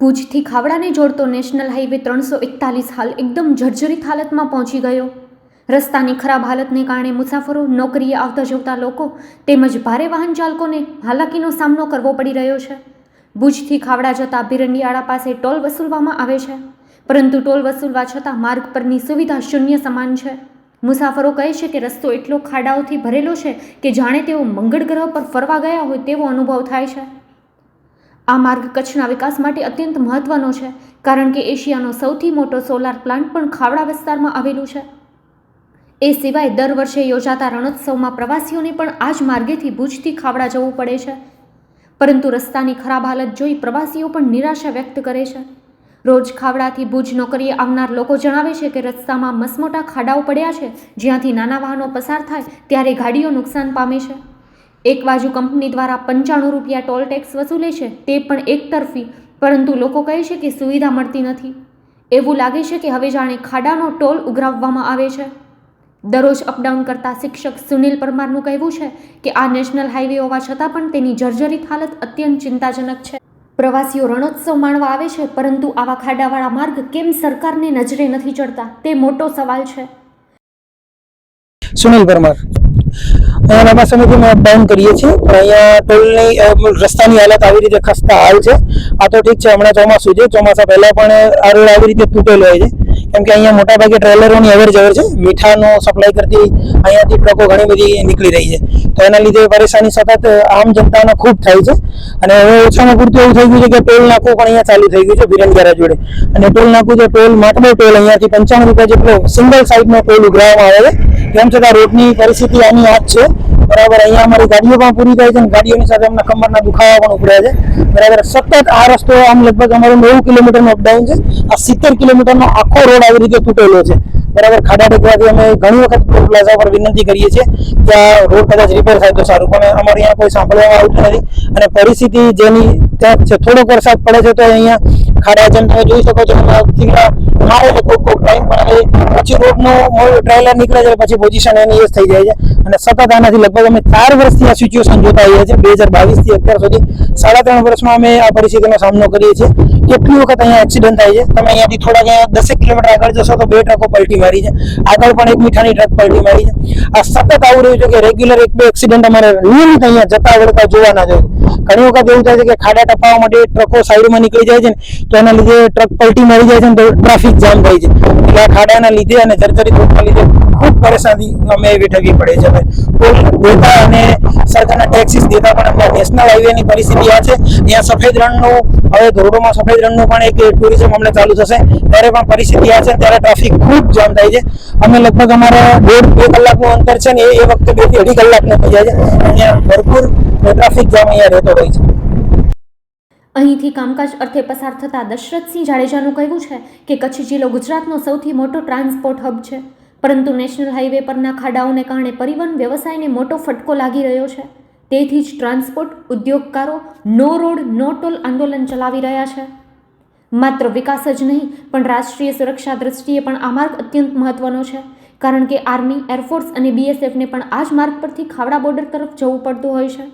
ભુજથી ખાવડાને જોડતો national highway ત્રણસો એકતાલીસ હાલ એકદમ જર્જરિત હાલતમાં પહોંચી ગયો. રસ્તાની ખરાબ હાલતને કારણે મુસાફરો નોકરીએ આવતા જવતા લોકો તેમજ ભારે વાહન ચાલકોને હાલાકીનો સામનો કરવો પડી રહ્યો છે. ભુજથી ખાવડા જતા બિરંડિયાળા પાસે ટોલ વસૂલવામાં આવે છે, પરંતુ ટોલ વસૂલવા છતાં માર્ગ પરની સુવિધા શૂન્ય સમાન છે. મુસાફરો કહે છે કે રસ્તો એટલો ખાડાઓથી ભરેલો છે કે જાણે તેઓ મંગળ ગ્રહ પર ફરવા ગયા હોય તેવો અનુભવ થાય છે. આ માર્ગ કચ્છના વિકાસ માટે અત્યંત મહત્વનો છે, કારણ કે એશિયાનો સૌથી મોટો સોલાર પ્લાન્ટ પણ ખાવડા વિસ્તારમાં આવેલું છે. એ સિવાય દર વર્ષે યોજાતા રણોત્સવમાં પ્રવાસીઓને પણ આ જ માર્ગેથી ભુજથી ખાવડા જવું પડે છે. પરંતુ રસ્તાની ખરાબ હાલત જોઈ પ્રવાસીઓ પણ નિરાશા વ્યક્ત કરે છે. રોજ ખાવડાથી ભુજ નોકરીએ આવનાર લોકો જણાવે છે કે રસ્તામાં મસમોટા ખાડાઓ પડ્યા છે, જ્યાંથી નાના વાહનો પસાર થાય, ત્યારે ગાડીઓ નુકસાન પામે છે. એક બાજુ કંપની દ્વારા પંચાણું રૂપિયા ટોલ ટેક્સ વસૂલે છે તે પણ એકતરફી પરંતુ લોકો કહે છે કે સુવિધા મળતી નથી. એવું લાગે છે કે હવે જાણે ખાડાનો ટોલ ઉઘરાવવામાં આવે છે. દરરોજ અપડાઉન કરતા શિક્ષક સુનિલ પરમારનું કહેવું છે કે આ નેશનલ હાઈવે હોવા છતાં પણ તેની જર્જરિત હાલત અત્યંત ચિંતાજનક છે. પ્રવાસીઓ રણોત્સવ માણવા આવે છે, પરંતુ આવા ખાડાવાળા માર્ગ કેમ સરકારને નજરે નથી ચડતા? તે મોટો સવાલ છે. સુનિલ પરમાર. અહીંયા સમયથી અમે અપડાઉન કરીએ છીએ. અહીંયા ટોલની રસ્તાની હાલત આવી રીતે ખસ્તા હાલ છે. આ તો ઠીક છે, હમણાં ચોમાસું છે. ચોમાસા પહેલાં પણ આ રોડ આવી રીતે તૂટેલો હોય છે. કેમ કે અહીંયા મોટાભાગે ટ્રેલરોની અવર જવર છે. મીઠાનો સપ્લાય કરતી અહીંયાથી ટ્રકો ઘણી બધી નીકળી રહી છે. તો એના લીધે પરેશાની સતત આમ જનતાને ખૂબ થાય છે. અને હવે ઓછામાં પૂરતું એવું થઈ ગયું છે કે ટોલ નાકું પણ અહીંયા ચાલુ થઈ ગયું છે વિરનગરા જોડે. અને ટોલ નાકું જે ટોલ માટલો ટોલ અહીંયાથી પંચાવન રૂપિયા જેટલો સિંગલ સાઈડનો ટોલ ઉઘરાવવામાં આવે છે. તેમ છતાં રોડની પરિસ્થિતિ આની આ છે. બરાબર, અહીંયા અમારી ગાડીઓ પણ પૂરી થાય છે અને ગાડીઓની સાથે અમને કમરના દુખાવા પણ ઉપડ્યા છે. બરાબર, સતત આ રસ્તો આમ લગભગ અમારો નવ કિલોમીટરનો અપડાઉન છે. આ સિત્તેર કિલોમીટરનો આખો રોડ આવી રીતે તૂટેલો છે. બરાબર, ખાડા ટેકવાથી અમે ઘણી વખત ટોલ પ્લાઝા પર વિનંતી કરીએ છીએ કે આ રોડ કદાચ રિપેર થાય તો સારું. પણ અમારે અહીંયા કોઈ સાંભળવામાં આવતું નથી. અને પરિસ્થિતિ જેની ત્યાં છે, થોડોક વરસાદ પડે છે તો અહીંયા ખાડા જેમ તમે જોઈ શકો છો. મારે છે કોક કોક ટાઈમ પણ પછી રોડનું ટ્રેલર નીકળે છે, પછી પોઝિશન એની એસ થઈ જાય છે. અને સતત આનાથી લગભગ અમે ચાર વર્ષથી આ સિચ્યુએશન જોતા આવીએ છીએ. બે હજાર બાવીસથી અત્યાર સુધી સાડા ત્રણ વર્ષમાં અમે આ પરિસ્થિતિનો સામનો કરીએ છીએ. કેટલી વખત અહીંયા એક્સિડન્ટ થાય છે. તમે અહીંયાથી થોડાક અહીંયા દસેક કિલોમીટર આગળ જશો તો બે ટ્રકો પલટી મારી છે. આગળ પણ એક મીઠાની ટ્રક પલટી મારી છે. આ સતત આવું રહ્યું છે કે રેગ્યુલર એક બે એક્સિડન્ટ અમારે નિયમિત અહીંયા જતા વળતા જોવા ના જોઈએ ઘણી વખત એવું થાય છે કે ખાડા ટપાવવા માટે ટ્રકો સાઈડમાં નીકળી જાય છે ને, તો એના લીધે ટ્રક પલટી મારી જાય છે ને તો ટ્રાફિક જામ થાય છે. એટલે આ ખાડાના લીધે અને જર્જરિત રોડના લીધે ખૂબ પરેશાની અમે વેઠવવી પડે છે અમે દેતા અને સરકારના ટેક્સીસ દેતા પણ અમારા નેશનલ હાઈવેની પરિસ્થિતિ આ છે. ત્યાં સફેદ રણનું, હવે ધોરડોમાં સફેદ રણનું પણ એક ટુરિઝમ હમણાં ચાલુ થશે. ત્યારે પણ પરિસ્થિતિ આ છે ત્યારે ટ્રાફિક ખૂબ જામ થાય છે. અમે લગભગ અમારા દોઢ, બે કલાકનું અંતર છે ને એ વખતે બેથી અઢી કલાકનું થઈ જાય છે. અહીંયા ભરપૂર ટ્રાફિક જામ અહીંયા રહેતો હોય છે. અહીંથી કામકાજ અર્થે પસાર થતા દશરથસિંહ જાડેજાનું કહેવું છે કે કચ્છ જિલ્લો ગુજરાતનો સૌથી મોટો ટ્રાન્સપોર્ટ હબ છે. પરંતુ નેશનલ હાઈવે પરના ખાડાઓને કારણે પરિવહન વ્યવસાયને મોટો ફટકો લાગી રહ્યો છે. તેથી જ ટ્રાન્સપોર્ટ ઉદ્યોગકારો નો રોડ, નો ટોલ આંદોલન ચલાવી રહ્યા છે. માત્ર વિકાસ જ નહીં, પણ રાષ્ટ્રીય સુરક્ષા દ્રષ્ટિએ પણ આ માર્ગ અત્યંત મહત્વનો છે. કારણ કે આર્મી, એરફોર્સ અને બીએસએફને પણ આ જ માર્ગ પરથી ખાવડા બોર્ડર તરફ જવું પડતું હોય છે.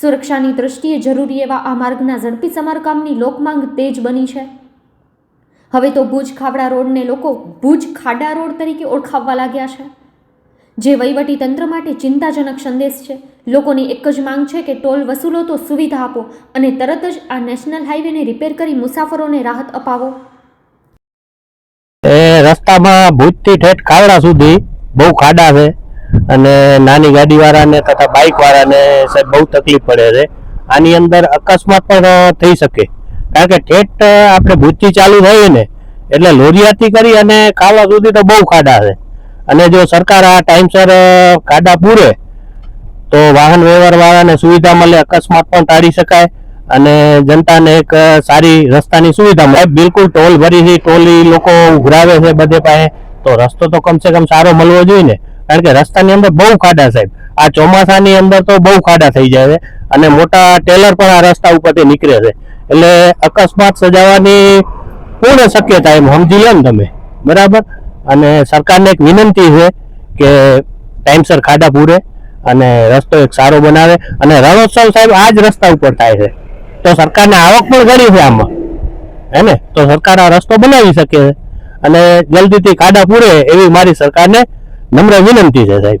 સુરક્ષાની દ્રષ્ટિએ જરૂરી એવા આ માર્ગના ઝડપી સમારકામની લોકમાંગ તેજ બની છે. હવે તો ભુજ ખાવડા રોડને લોકો ભુજ ખાડા રોડ તરીકે ઓળખાવવા લાગ્યા છે. જે વહીવટી તંત્ર માટે ચિંતાજનક સંદેશ છે. લોકોની એક જ માંગ છે કે ટોલ વસૂલો તો સુવિધા આપો અને તરત જ આ નેશનલ હાઈવેને રિપેર કરી મુસાફરોને રાહત અપાવો. એ રસ્તામાં ભુજથી ઠેઠ ખાવડા સુધી બહુ ખાડા છે અને નાની ગાડી વાળાને તથા બાઇકવાળાને સાહેબ બહુ તકલીફ પડે છે. આની અંદર અકસ્માત પણ થઈ શકે. કારણ કે ઠેઠ આપણે ભૂતથી ચાલુ થઈએ ને, એટલે લોરિયાથી કરી અને ખાવા સુધી તો બહુ ખાડા છે. અને જો સરકાર આ ટાઈમસર ખાડા પૂરે, તો વાહન વ્યવહાર વાળાને સુવિધા મળે, અકસ્માત પણ ટાળી શકાય અને જનતાને એક સારી રસ્તાની સુવિધા મળે. બિલકુલ ટોલ ભરી ટોલ લોકો ઉઘરાવે છે બધે પાસે, તો રસ્તો તો કમસે કમ સારો મળવો જોઈએ ને. કારણ કે રસ્તાની અંદર બહુ ખાડા સાહેબ. આ ચોમાસાની અંદર તો બહુ ખાડા થઈ જાય છે. અને મોટા ટેલર પણ આ રસ્તા ઉપરથી નીકળે છે. એટલે અકસ્માત સજાવાની પૂર્ણ શક્યતા એમ સમજી લો ને તમે. બરાબર? અને સરકારને એક વિનંતી છે કે ટાઈમસર ખાડા પૂરે અને રસ્તો એક સારો બનાવે. અને રણોત્સવ સાહેબ આ જ રસ્તા ઉપર થાય છે. તો સરકારને આવક પણ ઘણી છે આમાં. હે ને? તો સરકાર આ રસ્તો બનાવી શકે છે. અને જલ્દીથી કાડા પૂરે એવી મારી સરકારને નમ્ર વિનંતી છે સાહેબ.